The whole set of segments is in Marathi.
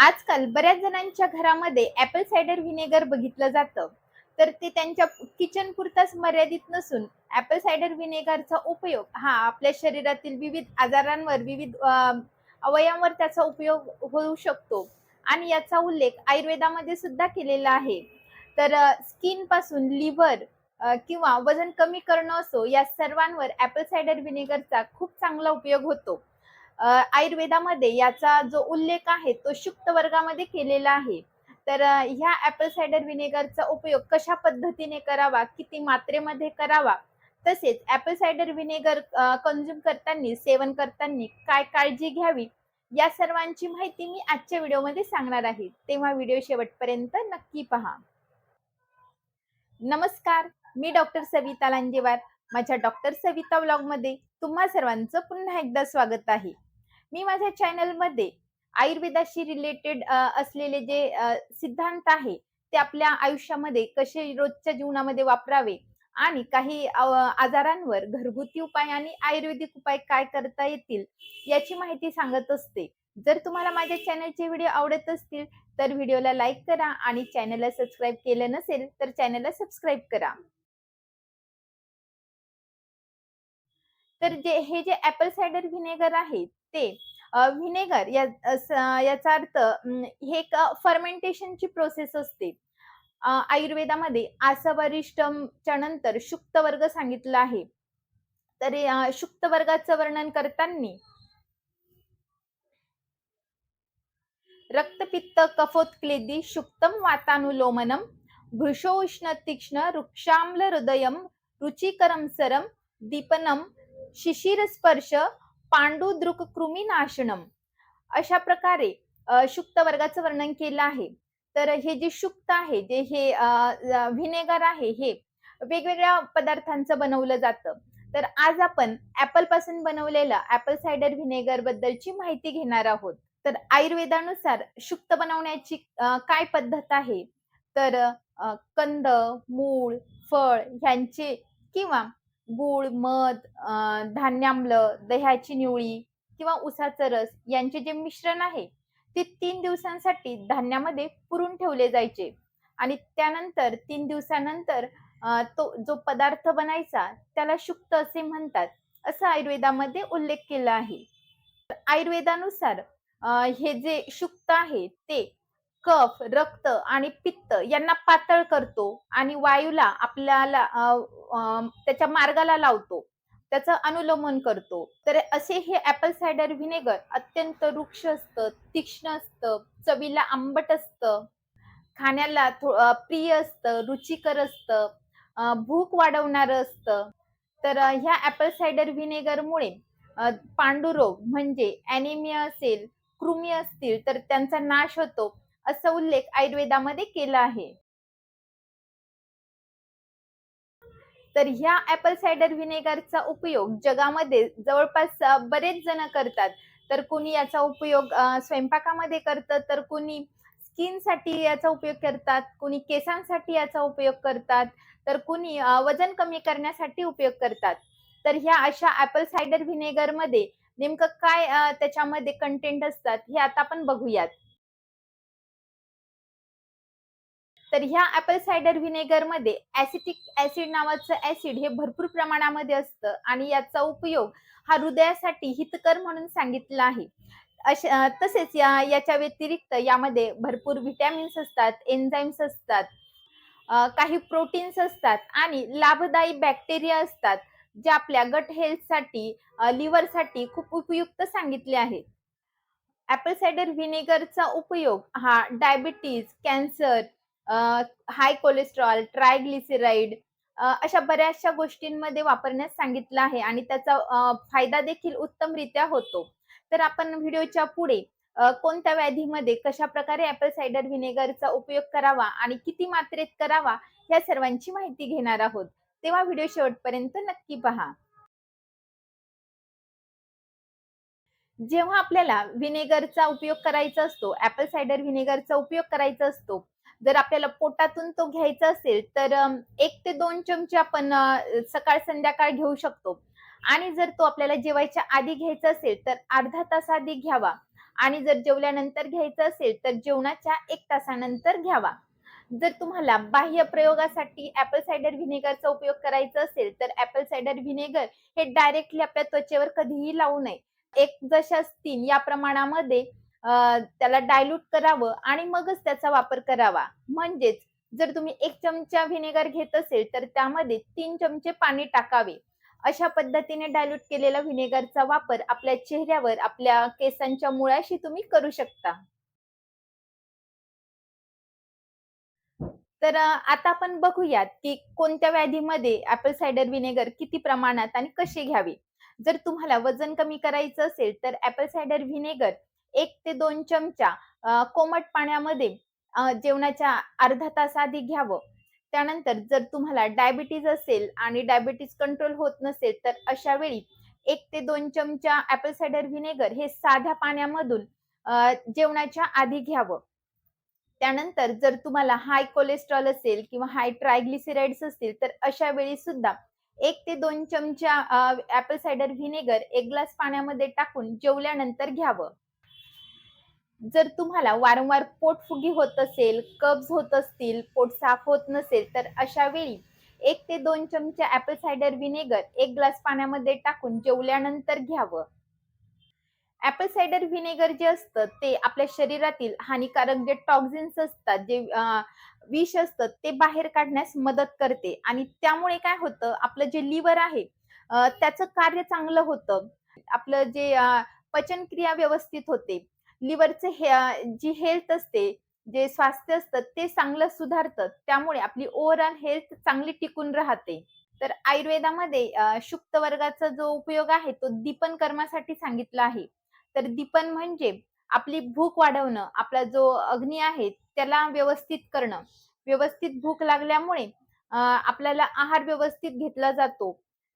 आजकाल बऱ्याच जणांच्या घरामध्ये ऍपल सायडर व्हिनेगर बघितलं जातं. तर ते त्यांच्या किचन पुरताच मर्यादित नसून ऍपल सायडर व्हिनेगरचा उपयोग हा आपल्या शरीरातील विविध आजारांवर विविध अवयांवर त्याचा उपयोग होऊ शकतो. आणि याचा उल्लेख आयुर्वेदामध्ये सुद्धा केलेला आहे. तर स्किनपासून लिव्हर किंवा वजन कमी करणं असो या सर्वांवर ऍपल सायडर व्हिनेगरचा खूप चांगला उपयोग होतो. आयुर्वेदामध्ये याचा जो उल्लेख आहे तो शुक्त वर्गामध्ये केलेला आहे. तर ह्या ऍपल सायडर व्हिनेगरचा उपयोग कशा पद्धतीने करावा किती मात्रेमध्ये करावा तसेच ऍपल सायडर व्हिनेगर कन्झ्युम करताना सेवन करताना काय काळजी घ्यावी या सर्वांची माहिती मी आजच्या व्हिडिओमध्ये सांगणार आहे. तेव्हा व्हिडिओ शेवटपर्यंत नक्की पहा. नमस्कार मी डॉक्टर सविता लांजेवार. माझ्या डॉक्टर सविता ब्लॉगमध्ये तुम्हा सर्वांचं पुन्हा एकदा स्वागत आहे. मी माझ्या चॅनलमध्ये आयुर्वेदाशी रिलेटेड असलेले जे सिद्धांत आहे ते आपल्या आयुष्यामध्ये कसे रोजच्या जीवनामध्ये वापरावे आणि काही आजारांवर घरगुती उपाय आणि आयुर्वेदिक उपाय काय करता येतील याची माहिती सांगत असते. जर तुम्हाला माझ्या चॅनलचे व्हिडिओ आवडत असतील तर व्हिडिओला लाईक करा आणि चॅनलला सबस्क्राईब केलं नसेल तर चॅनलला सबस्क्राईब करा. तर जे हे जे ऍपल सायडर व्हिनेगर आहे ते व्हिनेगर या याचा अर्थ हे एक फर्मेंटेशनची प्रोसेस असते. आयुर्वेदामध्ये आसवरिष्टमच्या नंतर शुक्त वर्ग सांगितला आहे. तर शुक्त वर्गाचं वर्णन करताना रक्तपित्त कफोत्क्लेदी शुक्तम वातानुलोमनम भृशोष्ण तीक्ष्ण वृक्षाम्ल हृदयम रुचिकरम सरम दीपनम शिशिर स्पर्श पांडुद्रुक कृमीनाशनम अशा प्रकारे शुक्त वर्गाचं वर्णन केलं आहे. तर हे जे शुक्त आहे जे हे व्हिनेगर आहे हे वेगवेगळ्या पदार्थांचं बनवलं जातं. तर आज आपण ऍपलपासून बनवलेलं ऍपल सायडर व्हिनेगर बद्दलची माहिती घेणार आहोत. तर आयुर्वेदानुसार शुक्त बनवण्याची काय पद्धत आहे? तर कंद मूळ फळ ह्यांचे किंवा गूळ मध धान्याम्ल दह्याची निवळी किंवा उसाचं रस यांचे जे मिश्रण आहे ते तीन दिवसांसाठी धान्यामध्ये पुरून ठेवले जायचे. आणि त्यानंतर तीन दिवसानंतर तो जो पदार्थ बनायचा त्याला शुक्त असे म्हणतात असं आयुर्वेदामध्ये उल्लेख केला आहे. तर आयुर्वेदानुसार हे जे शुक्त आहे ते कफ रक्त आणि पित्त यांना पातळ करतो आणि वायूला आपल्याला त्याच्या मार्गाला लावतो. त्याचं अनुलंबन करतो. तर असे हे ऍपल सायडर व्हिनेगर अत्यंत रुक्ष असतं तीक्ष्ण असतं चवीला आंबट असतं खाण्याला थो- प्रिय असतं रुचिकर असतं भूक वाढवणारं असतं. तर ह्या ऍपल सायडर व्हिनेगरमुळे पांडुरोग म्हणजे अॅनिमिया असेल कृमी असतील तर त्यांचा नाश होतो. असा उल्लेख आयुर्वेदामध्ये केला आहे. तर ह्या ऍपल सायडर व्हिनेगरचा उपयोग जगामध्ये जवळपास बरेच जण करतात. तर कोणी याचा उपयोग स्वयंपाकामध्ये करतं तर कोणी स्किनसाठी याचा उपयोग करतात कोणी केसांसाठी याचा उपयोग करतात तर कोणी वजन कमी करण्यासाठी उपयोग करतात. तर ह्या अशा ऍपल सायडर व्हिनेगरमध्ये नेमकं काय त्याच्यामध्ये कंटेंट असतात हे आता आपण बघूयात. तर ह्या ऍपल सायडर व्हिनेगरमध्ये ऍसिटिक ऍसिड नावाचं ऍसिड हे भरपूर प्रमाणामध्ये असतं आणि याचा उपयोग हा हृदयासाठी हितकर म्हणून सांगितला आहे. अशा तसेच या याच्या व्यतिरिक्त यामध्ये भरपूर व्हिटॅमिन्स असतात एन्झाईम्स असतात काही प्रोटीन्स असतात आणि लाभदायी बॅक्टेरिया असतात जे आपल्या गट हेल्थसाठी लिव्हरसाठी खूप उपयुक्त सांगितले आहेत. ऍपल सायडर व्हिनेगरचा उपयोग हा diabetes cancer high cholesterol triglyceride अशा बऱ्याचशा गोष्टींमध्ये वापरण्यास सांगितलं आहे आणि त्याचा फायदा देखील उत्तमरित्या होतो. तर आपण व्हिडिओच्या पुढे कोणत्या व्याधीमध्ये कशा प्रकारे ऍपल सायडर व्हिनेगरचा उपयोग करावा आणि किती मात्रेत करावा या सर्वांची माहिती घेणार आहोत. तेव्हा व्हिडिओ शेवटपर्यंत नक्की पहा. जेव्हा आपल्याला व्हिनेगरचा उपयोग करायचा असतो ऍपल सायडर व्हिनेगरचा उपयोग करायचा असतो जर आपल्याला पोटातून तो घ्यायचा असेल तर एक ते दोन चमचे आपण सकाळ संध्याकाळ घेऊ शकतो. आणि जर तो आपल्याला जेवायच्या आधी घ्यायचा असेल तर अर्धा तास आधी घ्यावा. आणि जर जेवल्यानंतर घ्यायचं असेल तर जेवणाच्या एक तासानंतर घ्यावा. जर तुम्हाला बाह्य प्रयोगासाठी ऍपल सायडर व्हिनेगरचा उपयोग करायचा असेल तर ऍपल सायडर व्हिनेगर हे डायरेक्टली आपल्या त्वचेवर कधीही लावू नये. एक जशास तीन या प्रमाणामध्ये त्याला डायल्यूट करावं आणि मगच त्याचा वापर करावा. म्हणजेच जर तुम्ही एक चमचा व्हिनेगर घेत असेल तर त्यामध्ये तीन चमचे पाणी टाकावे. अशा पद्धतीने डायल्यूट केलेल्या व्हिनेगरचा वापर आपल्या चेहऱ्यावर आपल्या केसांच्या मुळाशी तुम्ही करू शकता. तर आता आपण बघूयात की कोणत्या व्याधीमध्ये ऍपल सायडर व्हिनेगर किती प्रमाणात आणि कसे घ्यावे? जर तुम्हाला वजन कमी करायचं असेल तर ऍपल सायडर व्हिनेगर एक ते दोन चमचा कोमट पाण्यामध्ये जेवणाच्या अर्धा तास आधी घ्यावं. त्यानंतर जर तुम्हाला डायबिटीज असेल आणि डायबिटीज कंट्रोल होत नसेल तर अशा वेळी एक ते दोन चमचा ऍपल सायडर व्हिनेगर हे साध्या पाण्यामधून जेवणाच्या आधी घ्यावं. त्यानंतर जर तुम्हाला हाय कोलेस्ट्रॉल असेल किंवा हाय ट्रायग्लिसिराइड्स असतील तर अशा वेळी सुद्धा एक ते दोन चमचा ऍपल सायडर व्हिनेगर एक ग्लास पाण्यामध्ये टाकून जेवल्यानंतर घ्यावं. जर तुम्हाला वारंवार पोटफुगी होत असेल कब्ज होत असतील पोट साफ होत नसेल तर अशा वेळी एक ते दोन चमचे ऍपल सायडर व्हिनेगर एक ग्लास पाण्यामध्ये टाकून जेवल्यानंतर घ्यावं. ऍपल सायडर व्हिनेगर जे असतं ते आपल्या शरीरातील हानिकारक जे टॉक्झिन्स असतात जे विष असतं ते बाहेर काढण्यास मदत करते. आणि त्यामुळे काय होतं आपलं जे लिव्हर आहे त्याचं कार्य चांगलं होतं. आपलं जे पचनक्रिया व्यवस्थित होते. लिव्हरचे हे जी हेल्थ असते जे स्वास्थ्य असतं ते चांगलं सुधारतं. त्यामुळे आपली ओव्हरऑल हेल्थ चांगली टिकून राहते. तर आयुर्वेदामध्ये शुक्त वर्गाचा जो उपयोग आहे तो दीपन कर्मासाठी सांगितला आहे. तर दीपन म्हणजे आपली भूक वाढवणं आपला जो अग्नी आहे त्याला व्यवस्थित करणं. व्यवस्थित भूक लागल्यामुळे आपल्याला आहार व्यवस्थित घेतला जातो.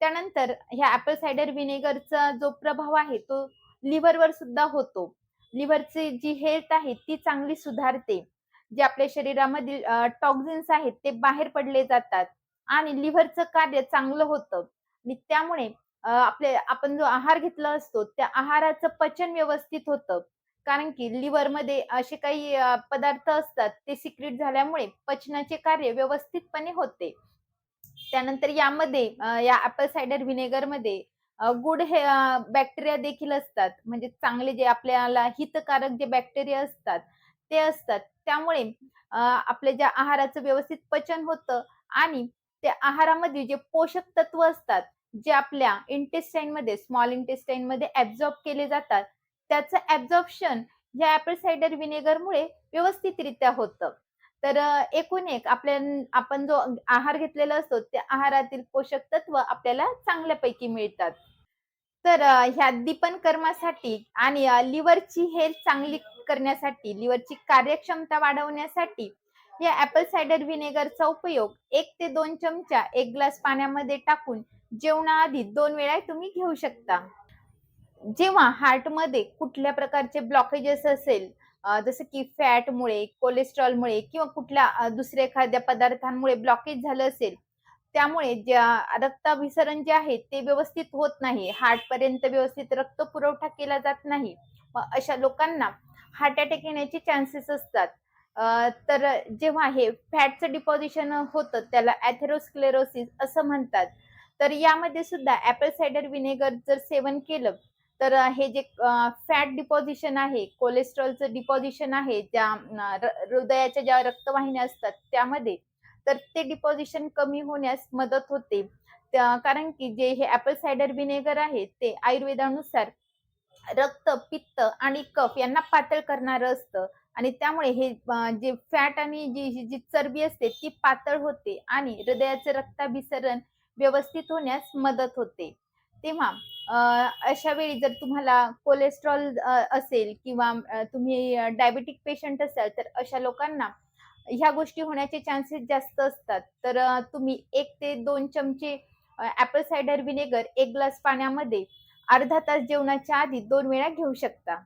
त्यानंतर ह्या ऍपल सायडर व्हिनेगरचा जो प्रभाव आहे तो लिव्हरवर सुद्धा होतो. लिव्हरची जी हेल्थ आहे ती चांगली सुधारते. जे आपल्या शरीरामधील टॉक्झिन्स आहेत ते बाहेर पडले जातात. आणि लिव्हरचं कार्य चांगलं होतं. आणि त्यामुळे आपले आपण जो आहार घेतला असतो त्या आहाराचं पचन व्यवस्थित होतं. कारण की लिव्हरमध्ये असे काही पदार्थ असतात ते सिक्रेट झाल्यामुळे पचनाचे कार्य व्यवस्थितपणे होते. त्यानंतर यामध्ये या ऍपल सायडर व्हिनेगरमध्ये गुड हे बॅक्टेरिया देखील असतात. म्हणजे चांगले जे आपल्याला हितकारक जे बॅक्टेरिया असतात ते असतात. त्यामुळे आपल्या ज्या आहाराचं व्यवस्थित पचन होतं आणि त्या आहारामध्ये जे पोषक तत्व असतात जे आपल्या इंटेस्टाईन मध्ये स्मॉल इंटेस्टाईन मध्ये ऍब्झॉर्ब केले जातात त्याचं ऍब्झॉर्प्शन या ऍपल सायडर व्हिनेगरमुळे व्यवस्थितरित्या होतं. तर एकूण एक आपल्या आपण जो आहार घेतलेला असतो त्या आहारातील पोषक तत्व आपल्याला चांगल्यापैकी मिळतात. तर ह्या दीपन कर्मासाठी आणि लिव्हरची हेल्थ चांगली करण्यासाठी लिव्हरची कार्यक्षमता वाढवण्यासाठी या ऍपल सायडर व्हिनेगरचा उपयोग एक ते दोन चमचा एक ग्लास पाण्यामध्ये टाकून जेवणाआधी दोन वेळा तुम्ही घेऊ शकता. जेव्हा हार्टमध्ये कुठल्या प्रकारचे ब्लॉकेजेस असेल जसं की फॅटमुळे कोलेस्ट्रॉलमुळे किंवा कुठल्या दुसऱ्या एखाद्या पदार्थांमुळे ब्लॉकेज झालं असेल त्यामुळे ज्या रक्ताभिसरण जे आहे ते व्यवस्थित होत नाही. हार्टपर्यंत व्यवस्थित रक्त पुरवठा केला जात नाही. अशा लोकांना हार्ट अटॅक येण्याचे चान्सेस असतात. तर जेव्हा हे फॅटचं डिपॉझिशन होतं त्याला ॲथेरोस्क्लेरोसिस असं म्हणतात. तर यामध्ये सुद्धा ऍपल सायडर व्हिनेगर जर सेवन केलं तर हे जे फॅट डिपॉझिशन आहे कोलेस्ट्रॉलचं डिपॉझिशन आहे ज्या र- हृदयाच्या ज्या रक्तवाहिन्या असतात त्यामध्ये तर ते डिपॉझिशन कमी होण्यास मदत होते. त्या- कारण की जे हे ऍपल सायडर व्हिनेगर आहे ते आयुर्वेदानुसार रक्त पित्त आणि कफ यांना पातळ करणारं असतं आणि त्यामुळे हे जे फॅट आणि जी जी- चरबी असते ती पातळ होते आणि हृदयाचं रक्ताभिसरण व्यवस्थित होण्यास मदत होते. तेव्हा अशा वेळी जर तुम्हाला कोलेस्ट्रॉल असेल किंवा तुम्ही डायबेटिक पेशंट असाल तर अशा लोकांना ह्या गोष्टी होण्याचे चान्सेस जास्त असतात. तर तुम्ही एक ते दोन चमचे ऍपल सायडर व्हिनेगर एक ग्लास पाण्यामध्ये अर्धा तास जेवणाच्या आधी दोन वेळा घेऊ शकता.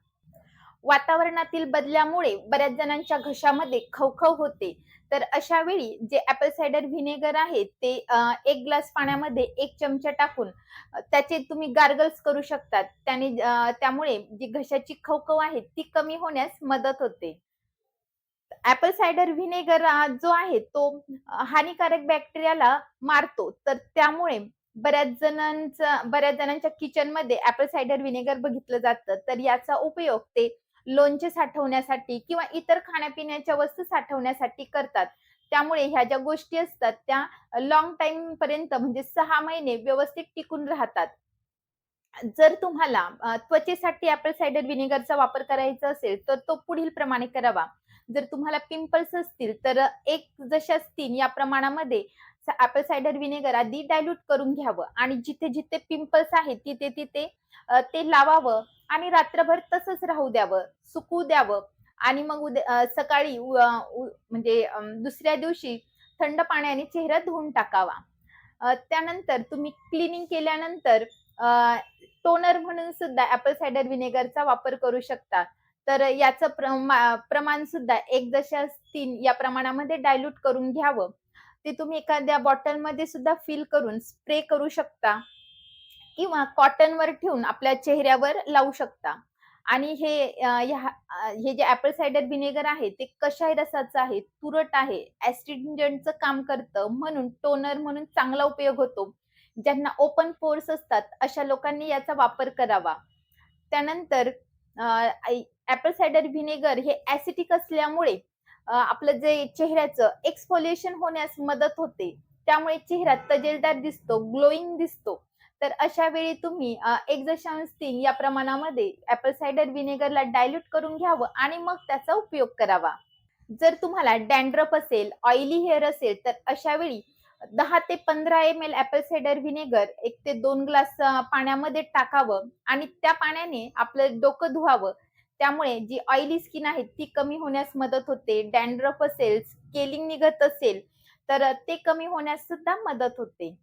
वातावरणातील बदलामुळे बऱ्याच जणांच्या घशामध्ये खवखव होते. तर अशा वेळी जे ऍपल सायडर व्हिनेगर आहे ते एक ग्लास पाण्यामध्ये एक चमचा टाकून त्याचे तुम्ही गार्गल्स करू शकतात. त्याने त्यामुळे जी घशाची खवखव आहे ती कमी होण्यास मदत होते. ऍपल सायडर व्हिनेगर जो आहे तो हानिकारक बॅक्टेरियाला मारतो. तर त्यामुळे बऱ्याच जणांचा बऱ्याच जणांच्या किचनमध्ये ऍपल सायडर व्हिनेगर बघितलं जातं. तर याचा उपयोग ते लोणचे साठवण्यासाठी किंवा इतर खाण्यापिण्याच्या वस्तू साठवण्यासाठी करतात. त्यामुळे ह्या ज्या गोष्टी असतात त्या लॉंग टाइम पर्यंत म्हणजे सहा महिने व्यवस्थित टिकून राहतात. जर तुम्हाला त्वचेसाठी ऍपल सायडर व्हिनेगरचा वापर करायचा असेल तर तो पुढील प्रमाणे करावा. जर तुम्हाला पिंपल्स असतील तर एक जशाच तीन या प्रमाणामध्ये ऍपल सायडर व्हिनेगर आधी डायल्यूट करून घ्यावं आणि जिथे जिथे पिंपल्स आहेत तिथे तिथे ते लावावं आणि रात्रभर तसंच राहू द्यावं सुकू द्यावं आणि मग उद्या सकाळी म्हणजे दुसऱ्या दिवशी थंड पाण्याने चेहरा धुवून टाकावा. त्यानंतर तुम्ही क्लिनिंग केल्यानंतर टोनर म्हणून सुद्धा ऍपल सायडर व्हिनेगरचा वापर करू शकता. तर याचं प्रमा- प्रमाण सुद्धा एक दशांश तीन या प्रमाणामध्ये डायल्यूट करून घ्यावं. ते तुम्ही एखाद्या बॉटलमध्ये सुद्धा फिल करून स्प्रे करू शकता. किंवा कॉटनवर ठेवून आपल्या चेहऱ्यावर लावू शकता. आणि हे ह्या- हे जे ऍपल सायडर व्हिनेगर आहे ते कशाही रसाचं आहे तुरट आहे ऍस्ट्रिंजंटचं काम करतं. म्हणून टोनर म्हणून चांगला उपयोग होतो. ज्यांना ओपन पोर्स असतात अशा लोकांनी याचा वापर करावा. त्यानंतर ऍपल सायडर व्हिनेगर हे ऍसिटिक असल्यामुळे आपलं जे चेहऱ्याचं एक्सफोलिएशन होण्यास मदत होते. त्यामुळे चेहरा तजेलदार दिसतो ग्लोईंग दिसतो. तर अशा वेळी तुम्ही अ, एक दशांश तीन या प्रमाणामध्ये ऍपल सायडर व्हिनेगरला डायल्यूट करून घ्यावं आणि मग त्याचा उपयोग करावा. जर तुम्हाला डॅन्ड्रफ असेल ऑइली हेअर असेल तर अशा वेळी दहा ते पंधरा M L apple cider vinegar एक ते दोन ग्लास पाण्यामध्ये टाकावं आणि त्या पाण्याने आपलं डोकं धुवावं. त्यामुळे जी ऑइली स्किन आहे ती कमी होण्यास मदत होते. डॅन्ड्रफ असेल स्केलिंग निघत असेल तर ते कमी होण्यास सुद्धा मदत होते.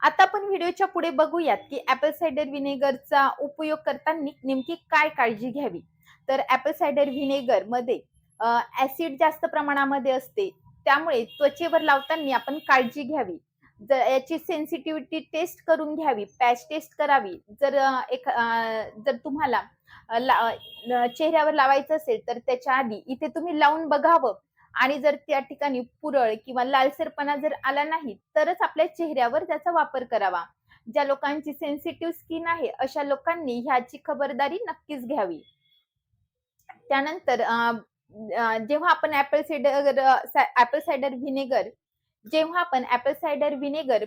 आता आपण व्हिडिओच्या पुढे बघूयात की ऍपल सायडर व्हिनेगरचा उपयोग करताना नेमकी काय काळजी घ्यावी? तर ऍपल सायडर व्हिनेगरमध्ये ऍसिड जास्त प्रमाणामध्ये असते. त्यामुळे त्वचेवर लावताना आपण काळजी घ्यावी. याची सेन्सिटिव्हिटी टेस्ट करून घ्यावी पॅच टेस्ट करावी. जर एक जर तुम्हाला ला- चेहऱ्यावर लावायचं असेल तर त्याच्या आधी इथे तुम्ही लावून बघावं. आणि जर त्या ठिकाणी पुरळ किंवा लालसरपणा जर आला नाही तरच आपल्या चेहऱ्यावर त्याचा वापर करावा. ज्या लोकांची सेन्सिटिव्ह स्किन आहे अशा लोकांनी ह्याची खबरदारी नक्कीच घ्यावी. त्यानंतर जेव्हा आपण apple cider apple cider vinegar जेव्हा आपण ऍपल सायडर व्हिनेगर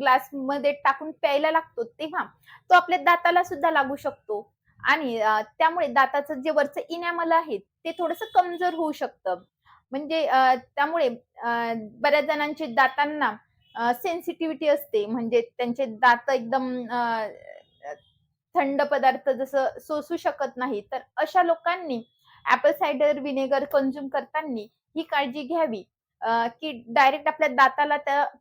ग्लासमध्ये टाकून प्यायला लागतो तेव्हा तो आपल्या दाताला सुद्धा लागू शकतो. आणि त्यामुळे दाताचं जे वरचं इनॅमल आहे ते थोडंसं कमजोर होऊ शकतं. म्हणजे त्यामुळे बऱ्याच जणांचे दातांना सेन्सिटिव्हिटी असते. म्हणजे त्यांचे दात एकदम थंड पदार्थ जसं सोसू शकत नाही तर अशा लोकांनी ऍपल सायडर व्हिनेगर कन्झ्युम करताना ही काळजी घ्यावी. की डायरेक्ट आपल्या दाताला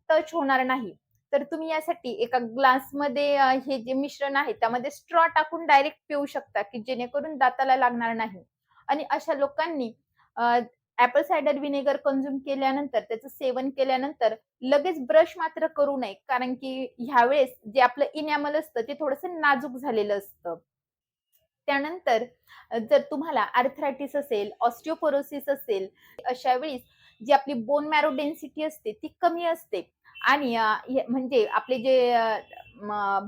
टच होणार नाही. तर तुम्ही यासाठी एका ग्लासमध्ये हे जे मिश्रण आहे त्यामध्ये स्ट्रॉ टाकून डायरेक्ट पिऊ शकता की जेणेकरून दाताला लागणार नाही. आणि अशा लोकांनी ऍपल सायडर व्हिनेगर कन्झ्युम केल्यानंतर त्याचं सेवन केल्यानंतर लगेच ब्रश मात्र करू नये कारण की ह्यावेळेस जे आपलं इनॅमल असतं ते थोडंसं नाजूक झालेलं असतं. त्यानंतर जर तुम्हाला आर्थरायटिस असेल ऑस्टिओपोरोसिस असेल अशा वेळी जी आपली बोन मॅरो डेन्सिटी असते ती कमी असते. आणि म्हणजे आपले जे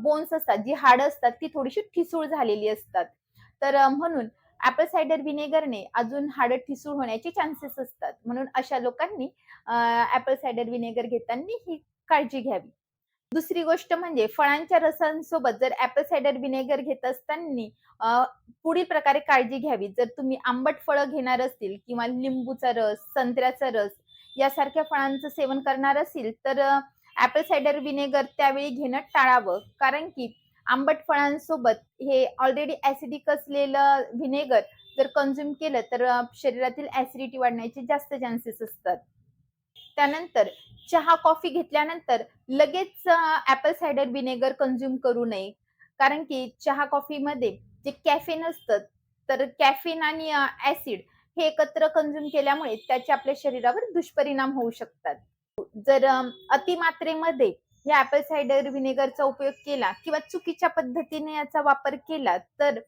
बोन्स असतात जी हाडं असतात ती थोडीशी ठिसूळ झालेली असतात. तर म्हणून ऍपल सायडर व्हिनेगरने अजून हाडं ठिसूळ होण्याचे चान्सेस असतात. म्हणून अशा लोकांनी ऍपल सायडर व्हिनेगर घेताना ही काळजी घ्यावी. दुसरी गोष्ट म्हणजे फळांच्या रसांसोबत जर ऍपल सायडर व्हिनेगर घेत असताना पुढील प्रकारे काळजी घ्यावी. जर तुम्ही आंबट फळं घेणार असतील किंवा लिंबूचा रस संत्र्याचा रस यासारख्या फळांचं सेवन करणार असेल तर ऍपल सायडर व्हिनेगर त्यावेळी घेणं टाळावं. कारण की आंबट फळांसोबत हे ऑलरेडी ऍसिडिक असलेलं व्हिनेगर जर कंझ्युम केलं तर शरीरातील ऍसिडिटी वाढण्याचे जास्त चान्सेस असतात. त्यानंतर चहा कॉफी घेतल्यानंतर लगेच ऍपल सायडर विनेगर कन्झ्युम करू नये. कारण की चहा कॉफीमध्ये जे कॅफेन असतं तर कॅफेन आणि ऍसिड हे एकत्र कन्झ्युम केल्यामुळे त्याचे आपल्या शरीरावर दुष्परिणाम होऊ शकतात. जर अतिमात्रेमध्ये या ऍपल सायडर विनेगरचा उपयोग केला किंवा चुकीच्या पद्धतीने याचा वापर केला तर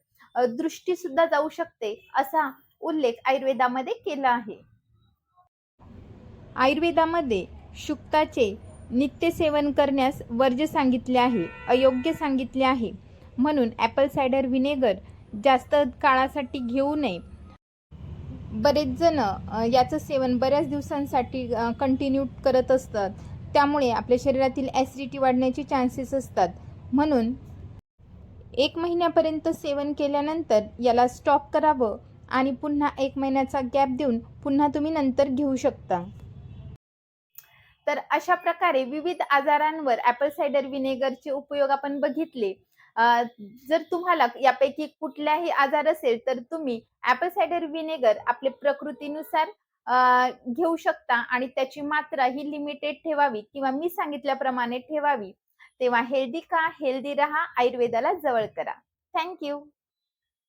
दृष्टी सुद्धा जाऊ शकते असा उल्लेख आयुर्वेदामध्ये केला आहे. आयुर्वेदामध्ये शुक्ताचे नित्य सेवन करण्यास वर्ज्य सांगितले आहे अयोग्य सांगितले आहे. म्हणून ॲपल सायडर व्हिनेगर जास्त काळासाठी घेऊ नये. बरेच जण याचं सेवन बऱ्याच दिवसांसाठी कंटिन्यू करत असतात. त्यामुळे आपल्या शरीरातील ॲसिडिटी वाढण्याचे चान्सेस असतात. म्हणून एक महिन्यापर्यंत सेवन केल्यानंतर याला स्टॉप करावं आणि पुन्हा एक महिन्याचा गॅप देऊन पुन्हा तुम्ही नंतर घेऊ शकता. तर अशा प्रकारे विविध आजारांवर ॲपल सायडर विनेगरचे उपयोग आपण बघितले. जर तुम्हाला यापैकी कुठलाही आजार असेल तर तुम्ही ऍपल सायडर विनेगर आपले प्रकृतीनुसार घेऊ शकता आणि त्याची मात्रा ही लिमिटेड ठेवावी किंवा मी सांगितल्याप्रमाणे ठेवावी. तेव्हा हेल्दी का हेल्दी राहा आयुर्वेदाला जवळ करा. थँक्यू